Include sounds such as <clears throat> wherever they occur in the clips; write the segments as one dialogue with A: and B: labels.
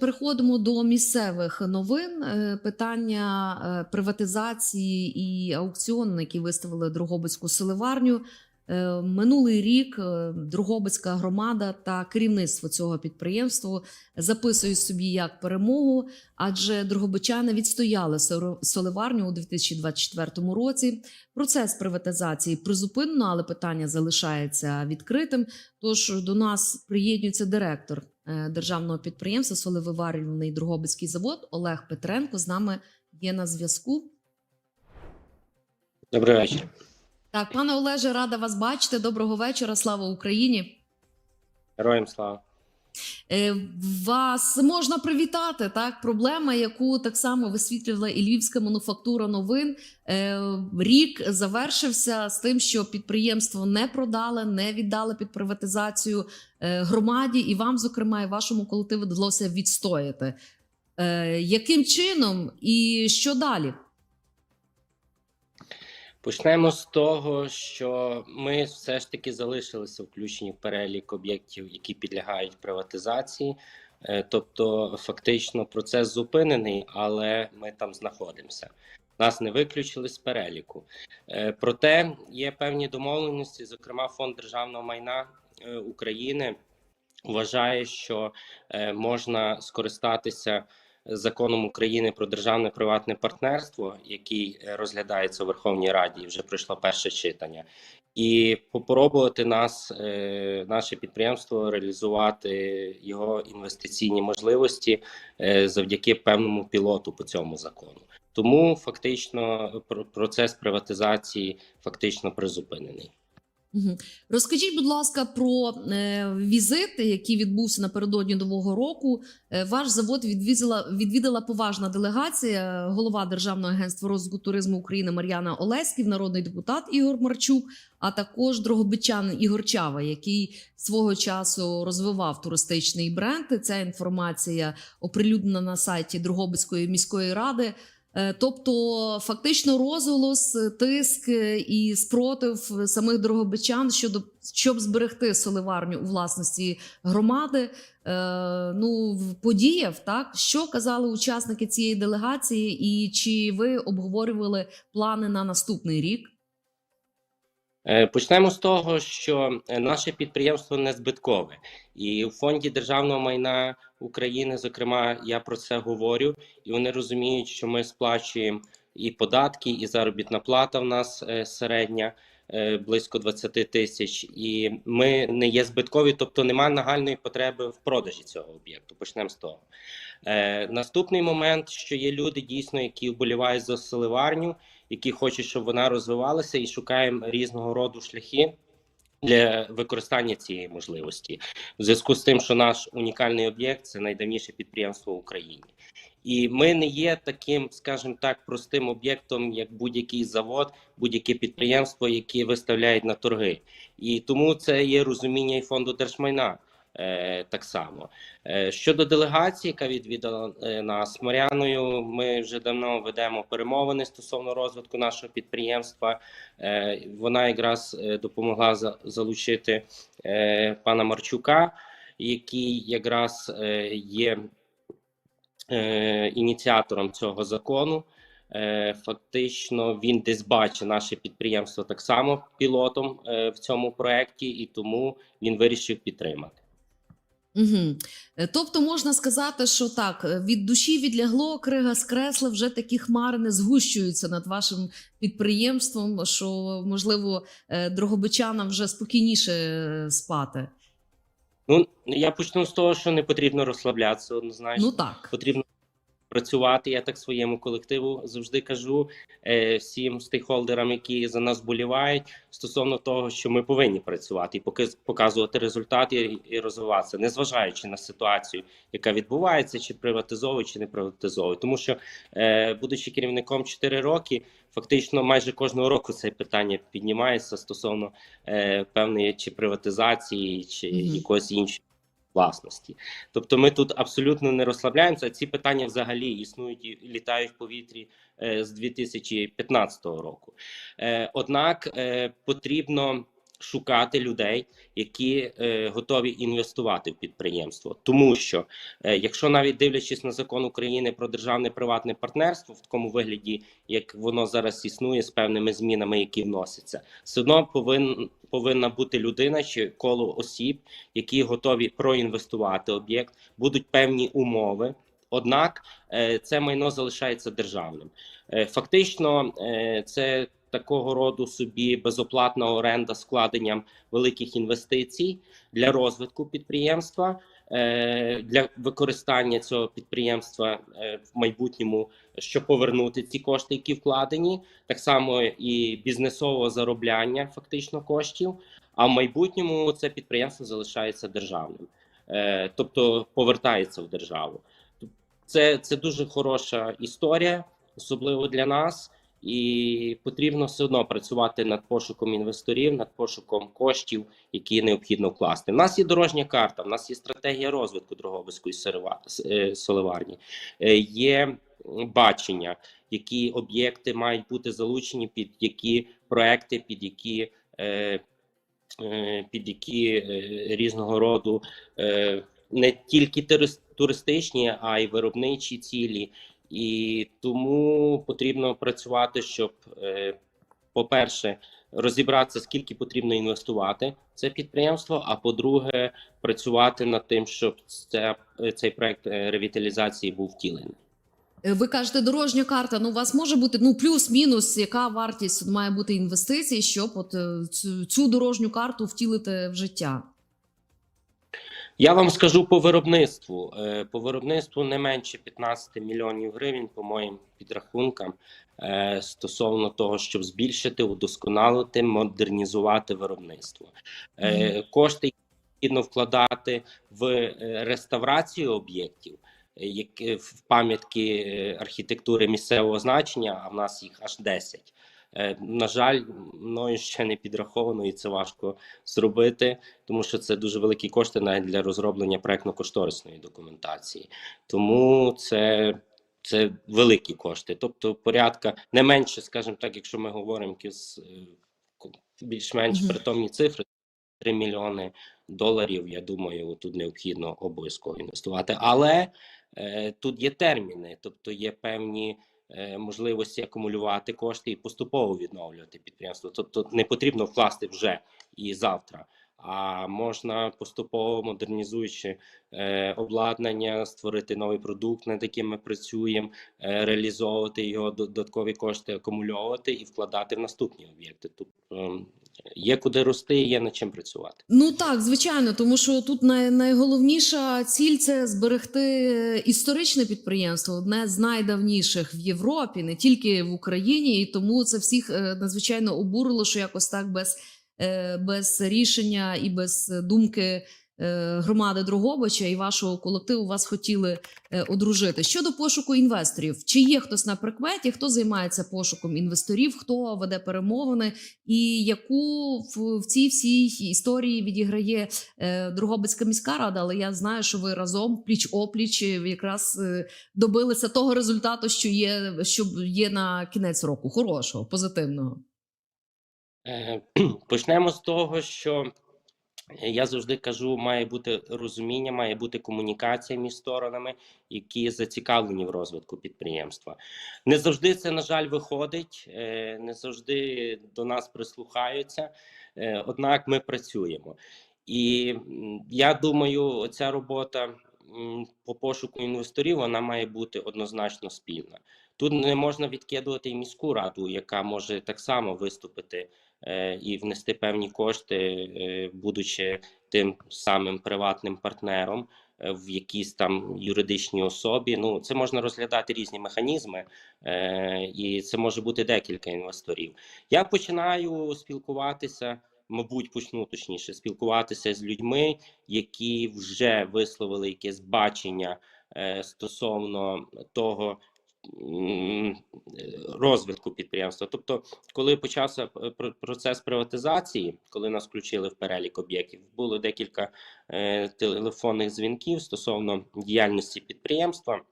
A: Переходимо до місцевих новин. Е, Питання е, приватизації і аукціону, які виставили Дрогобицьку селеварню. Е, Минулий рік е, Дрогобицька громада та керівництво цього підприємства записують собі як перемогу, адже дрогобичани відстояли соливарню у 2024 році. Процес приватизації призупинено, але питання залишається відкритим. Тож до нас приєднується директор е, державного підприємства Солевиварювальний Дрогобицький завод Олег Петренко. З нами є на зв'язку.
B: Добрий вечір.
A: Так, пане Олеже, рада вас бачити. Доброго вечора. Слава Україні.
B: Героям слава.
A: Е, Вас можна привітати. Так, проблема, яку так само висвітлювала і Львівська мануфактура новин. Е, Рік завершився з тим, що підприємство не продали, не віддали під приватизацію е, громаді, і вам, зокрема, і вашому колективу вдалося відстояти. Яким чином і що далі?
B: Почнемо з того, що ми все ж таки залишилися включені в перелік об'єктів, які підлягають приватизації. Е, Тобто, фактично, процес зупинений, але ми там знаходимося. Нас не виключили з переліку. Е, Проте є певні домовленості, зокрема, фонд державного майна е, України вважає, що можна скористатися законом України про державне приватне партнерство, який е, розглядається у Верховній Раді, вже пройшло перше читання, і попробувати нас, е, наше підприємство, реалізувати його інвестиційні можливості е, завдяки певному пілоту по цьому закону. Тому фактично пр- процес приватизації фактично призупинений.
A: Мгм. Розкажіть, будь ласка, про е, візит, який відбувся напередодні нового року. Е, ваш завод відвідала, відвідала поважна делегація, голова Державного агентства розвитку туризму України Мар'яна Олеськів, народний депутат Ігор Марчук, а також дрогобичан Ігор Чава, який свого часу розвивав туристичний бренд. Ця інформація оприлюднена на сайті Дрогобицької міської ради. Е, Тобто, фактично, розголос, е, тиск е, і спротив самих дорогобичан щодо щоб зберегти соливарню у власності громади. Ну, подіяв так, що казали учасники цієї делегації, і чи ви обговорювали плани на наступний рік?
B: Е, Почнемо з того, що е, наше підприємство не збиткове, і в фонді державного майна України, зокрема, я про це говорю, і вони розуміють, що ми сплачуємо і податки, і заробітна плата в нас е, середня близько 20 тисяч, і ми не є збиткові, тобто немає нагальної потреби в продажі цього об'єкту. Почнемо з того. Наступний момент, що є люди дійсно, які вболівають за соливарню які хочуть, щоб вона розвивалася, і шукаємо різного роду шляхи для використання цієї можливості, в зв'язку з тим, що наш унікальний об'єкт це найдавніше підприємство в Україні. І ми не є таким, скажімо так, простим об'єктом, як будь-який завод, будь-яке підприємство, яке виставляють на торги. І тому це є розуміння і фонду держмайна. Е, так само Е, щодо делегації, яка відвідала е, нас Мар'яною, ми вже давно ведемо перемовини стосовно розвитку нашого підприємства. Вона якраз допомогла залучити пана Марчука, який якраз є ініціатором цього закону. Фактично, він десь бачить наше підприємство так само пілотом в цьому проєкті, і тому він вирішив підтримати.
A: Угу. Тобто можна сказати, що так, е, від душі відлягло, крига з кресла, вже такі хмари не згущуються над вашим підприємством, що можливо е, дрогобичанам вже спокійніше спати.
B: Ну я почну з того, що не потрібно розслаблятися однозначно.
A: Ну так.
B: потрібно працювати. Я так своєму колективу завжди кажу е, всім стейкхолдерам, які за нас болівають, стосовно того, що ми повинні працювати і поки показувати результати і, розвиватися, незважаючи на ситуацію, яка відбувається, чи приватизовує, чи не приватизовує. Тому що, е, будучи керівником 4 роки, фактично майже кожного року це питання піднімається стосовно е, певної чи приватизації, чи якоїсь іншої власності. Тобто ми тут абсолютно не розслабляємося. Ці питання взагалі існують і літають в повітрі е, з 2015 року. Е, однак е, потрібно шукати людей, які е, готові інвестувати в підприємство. Тому що, е, якщо навіть дивлячись на закон України про державне приватне партнерство в такому вигляді, як воно зараз існує з певними змінами, які вносяться, все одно повин, повинна бути людина чи коло осіб, які готові проінвестувати об'єкт, будуть певні умови. Однак е, це майно залишається державним. Е, Фактично, е, це такого роду собі безоплатна оренда з вкладенням великих інвестицій для розвитку підприємства, е, для використання цього підприємства е, в майбутньому, щоб повернути ці кошти, які вкладені, так само і бізнесового заробляння фактично коштів. А в майбутньому це підприємство залишається державним, е, тобто повертається в державу. Це, це дуже хороша історія, особливо для нас. І потрібно все одно працювати над пошуком інвесторів, над пошуком коштів, які необхідно вкласти. У нас є дорожня карта, в нас є стратегія розвитку Дрогобицької е, соливарні, Е, є бачення, які об'єкти мають бути залучені під які проекти, під які. Е, під які різного роду не тільки турист- туристичні, а й виробничі цілі. І тому потрібно працювати, щоб, е, по-перше, розібратися, скільки потрібно інвестувати в це підприємство. А по-друге, працювати над тим, щоб це, цей проект е, ревіталізації був втілений.
A: Е, Ви кажете, дорожня карта. Ну, у вас може бути ну плюс-мінус, яка вартість має бути інвестицій, щоб от цю, цю дорожню карту втілити в життя.
B: Я вам скажу по виробництву. Е, По виробництву не менше 15 мільйонів гривень, по моїм підрахункам, е, стосовно того, щоб збільшити, удосконалити, модернізувати виробництво. Е, Кошти необхідно вкладати в реставрацію об'єктів. Які в пам'ятки архітектури місцевого значення, а в нас їх аж 10. Е, На жаль, мною ще не підраховано, і це важко зробити тому що це дуже великі кошти навіть для розроблення проектно-кошторисної документації. Тому це, це великі кошти. Тобто, порядка не менше, скажімо так, якщо ми говоримо е, більш-менш притомні цифри. 3 мільйони доларів, я думаю, тут необхідно обов'язково інвестувати. Але е, тут є терміни, тобто є певні можливості акумулювати кошти і поступово відновлювати підприємство. Тобто не потрібно вкласти вже і завтра. А можна поступово модернізуючи е, обладнання, створити новий продукт, над яким ми працюємо, е, реалізовувати його додаткові кошти, акумульовувати і вкладати в наступні об'єкти. Тобто ем, є куди рости, є над чим працювати.
A: Ну так, звичайно, тому що тут най- найголовніша ціль це зберегти історичне підприємство, одне з найдавніших в Європі, не тільки в Україні, і тому це всіх е, надзвичайно обурило, що якось так без, е, без рішення і без думки. е, Громади Дрогобича і вашого колективу вас хотіли е, одружити щодо пошуку інвесторів. Чи є хтось на прикметі, хто займається пошуком інвесторів, хто веде перемовини, і яку в, цій всій історії відіграє е, Дрогобицька міська рада, але я знаю, що ви разом пліч опліч е, якраз е, добилися того результату, що є, що є на кінець року. Хорошого, позитивного.
B: Е, <clears throat> Почнемо з того, що я завжди кажу, має бути розуміння, має бути комунікація між сторонами, які зацікавлені в розвитку підприємства. Не завжди це, на жаль, виходить, е, не завжди до нас прислухаються, е, однак ми працюємо. І я думаю, ця робота по пошуку інвесторів вона має бути однозначно спільна. Тут не можна відкидувати і міську раду, яка може так само виступити і внести певні кошти, е, будучи тим самим приватним партнером е, в якійсь там юридичній особі. Ну, це можна розглядати різні механізми, е, і це може бути декілька інвесторів. Я починаю спілкуватися. Мабуть, почну точніше спілкуватися з людьми, які вже висловили якесь бачення е, стосовно того, е, розвитку підприємства. Тобто, коли почався е, процес приватизації, коли нас включили в перелік об'єктів, було декілька е, телефонних дзвінків стосовно діяльності підприємства.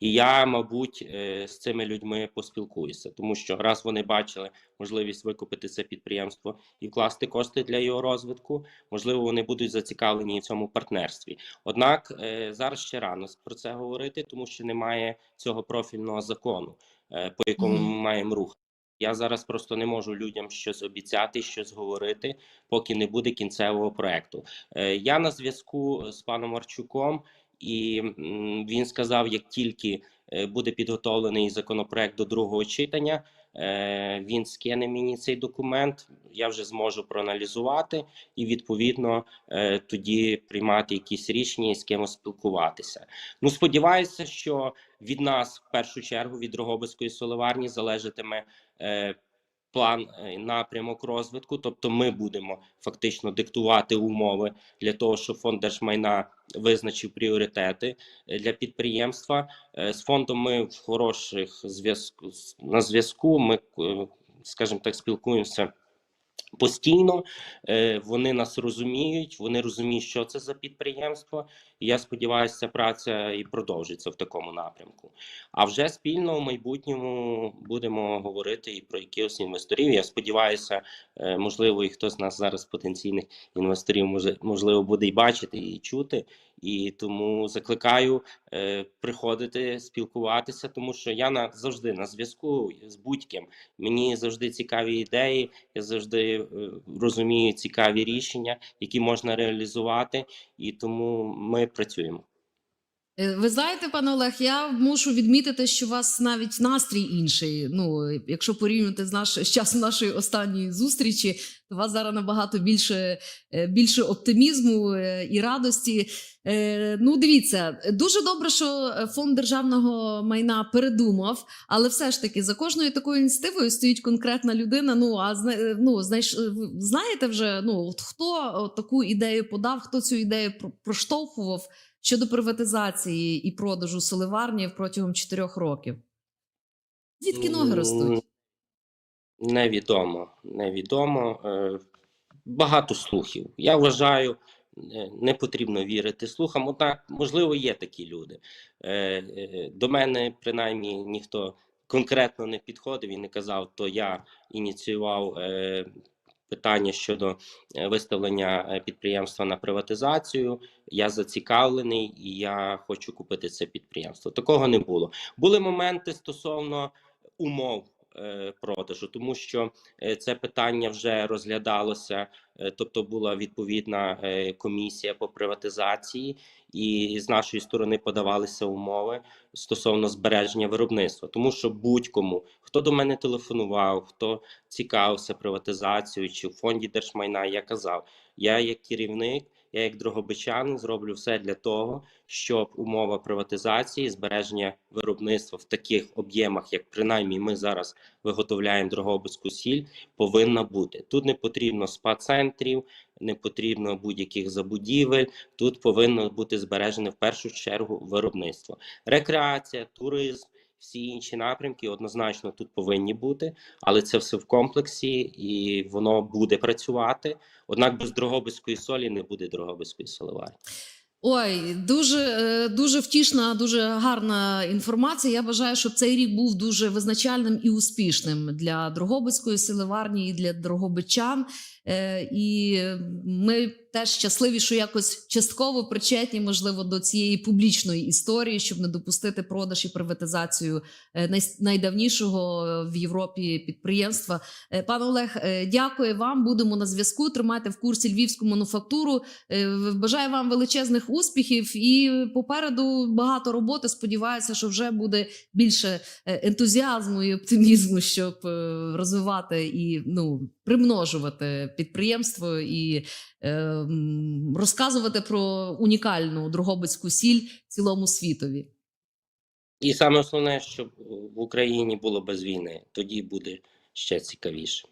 B: І я, мабуть, е, з цими людьми поспілкуюся, тому що раз вони бачили можливість викупити це підприємство і вкласти кошти для його розвитку, можливо, вони будуть зацікавлені в цьому партнерстві. Однак е, зараз ще рано про це говорити, тому що немає цього профільного закону, е, по якому ми маємо рух. Я зараз просто не можу людям щось обіцяти, щось говорити, поки не буде кінцевого проекту. Я на зв'язку з паном Марчуком, і він сказав, як тільки е, буде підготовлений законопроект до другого читання, е, він скине мені цей документ. Я вже зможу проаналізувати і відповідно е, тоді приймати якісь рішення і з кимось спілкуватися. Ну сподіваюся, що від нас в першу чергу від Рогобицької соливарні залежатиме. План е, напрямок розвитку, тобто ми будемо фактично диктувати умови для того, щоб фонд держмайна визначив пріоритети е, для підприємства. Е, З фондом ми в хороших зв'язку на зв'язку. Ми, скажімо так, спілкуємося постійно. Е, Вони нас розуміють, вони розуміють, що це за підприємство. І я сподіваюся, ця праця і продовжиться в такому напрямку. А вже спільно в майбутньому будемо говорити і про якихось інвесторів. Я сподіваюся, е, можливо, і хтось з нас зараз потенційних інвесторів може можливо буде і бачити, і чути. І тому закликаю е, приходити, спілкуватися, тому що я на завжди на зв'язку з будь-ким. Мені завжди цікаві ідеї, я завжди е, розумію цікаві рішення, які можна реалізувати, і тому ми працюємо.
A: Е, Ви знаєте, пане Олег, я мушу відмітити, що у вас навіть настрій інший. Ну, якщо порівнювати з наш з часом нашої останньої зустрічі, то у вас зараз набагато більше, е, більше оптимізму е, і радості. Ну, дивіться, дуже добре, що фонд державного майна передумав, але все ж таки за кожною такою ініціативою стоїть конкретна людина. Ну а ну, знаєш, знаєте вже, ну от хто таку ідею подав, хто цю ідею про- проштовхував щодо приватизації і продажу соливарні протягом чотирьох років? Звідки ноги ростуть?
B: Невідомо. Невідомо. Е, Багато слухів. Я вважаю, е, не потрібно вірити слухам. Однак, можливо, є такі люди. Е, До мене, принаймні, ніхто конкретно не підходив і не казав, то я ініціював питання щодо е, виставлення е, підприємства на приватизацію. Я зацікавлений і я хочу купити це підприємство. Такого не було. Були моменти стосовно умов продажу, тому що е, це питання вже розглядалося, е, тобто була відповідна е, комісія по приватизації, і з нашої сторони подавалися умови стосовно збереження виробництва, тому що будь-кому, хто до мене телефонував, хто цікавився приватизацією чи в фонді держмайна, я казав, я як керівник. Я як дрогобичанин зроблю все для того, щоб умова приватизації, збереження виробництва в таких об'ємах, як принаймні ми зараз виготовляємо Дрогобицьку сіль, повинна бути. Тут не потрібно спа-центрів, не потрібно будь-яких забудівель. Тут повинно бути збережене в першу чергу виробництво. Рекреація, туризм, всі інші напрямки однозначно тут повинні бути, але це все в комплексі і воно буде працювати. Однак без Дрогобицької солі не буде Дрогобицької соливарні.
A: Ой, дуже, е, дуже втішна, дуже гарна інформація. Я бажаю, щоб цей рік був дуже визначальним і успішним для Дрогобицької силоварні і для дрогобичан. Е, І ми теж щасливі, що якось частково причетні, можливо, до цієї публічної історії, щоб не допустити продаж і приватизацію е, найдавнішого в Європі підприємства. Пане Олег, дякую вам. Будемо на зв'язку. Тримайте в курсі львівську мануфактуру. Бажаю вам величезних успіхів і попереду багато роботи. Сподіваюся, що вже буде більше е, ентузіазму і оптимізму, щоб е, розвивати і ну примножувати підприємство і е, розказувати про унікальну Дрогобицьку сіль цілому світові.
B: І саме основне, щоб в Україні було без війни, тоді буде ще цікавіше.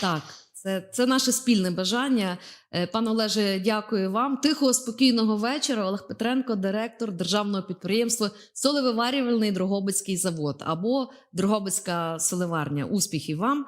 A: Так, це, це наше спільне бажання. Е, Пане Олеже, дякую вам. Тихого, спокійного вечора. Олег Петренко, директор державного підприємства Солевиварювальний Дрогобицький завод або Дрогобицька соливарня. Успіхів вам!